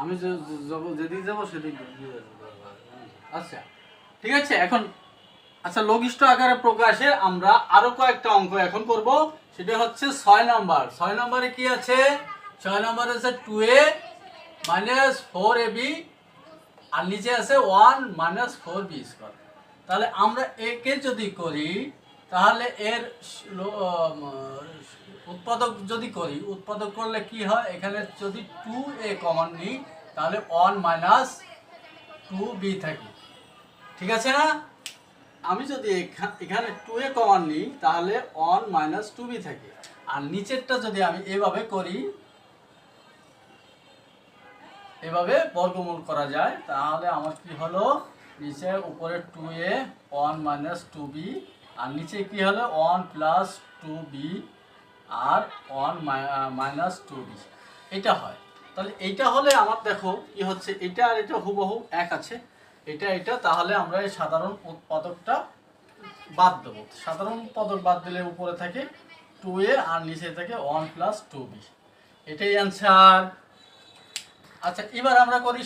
আমি যেদিন যাব সেদিন আচ্ছা ঠিক আছে, এখন আচ্ছা লঘিষ্ঠ আকারে প্রকাশে আমরা আরও কয়েকটা অঙ্ক এখন করব। সেটা হচ্ছে ছয় নাম্বার। ছয় নম্বরে কি আছে? ছয় নম্বরে আছে two A minus four A B আর নিচে আছে one minus four B square তাহলে আমরা একে যদি করি, তাহলে এর উৎপাদক যদি করি, উৎপাদক করলে কি হয়? এখানে যদি টু এ কমন নিই, তাহলে ওয়ান মাইনাস টু বি থাকে। ঠিক আছে না? আমি যদি এখা- এখানে টু এ কমন নিই, তাহলে ওয়ান মাইনাস টু বি থাকে। আর নিচেরটা যদি আমি এভাবে করি, এভাবে বর্গমূল করা যায়, তাহলে আমার কি হলো? নিচে উপরে two A one minus two B আর নিচে কি হলো? ওয়ান প্লাস টু বি আর ওয়ান মাইনাস টু বি এটা হয়। তাহলে এইটা হলে আমার দেখো কি হচ্ছে, এটা আর এটা হুবহু এক আছে। এটা এটা, তাহলে আমরা এই সাধারণ উৎপাদকটা বাদ দেবো। সাধারণ উৎপাদক বাদ দিলে উপরে থাকে টু এ আর নিচে থাকে ওয়ান প্লাস টু বি এটাই অ্যান্সার আচ্ছা এবার আমরা করি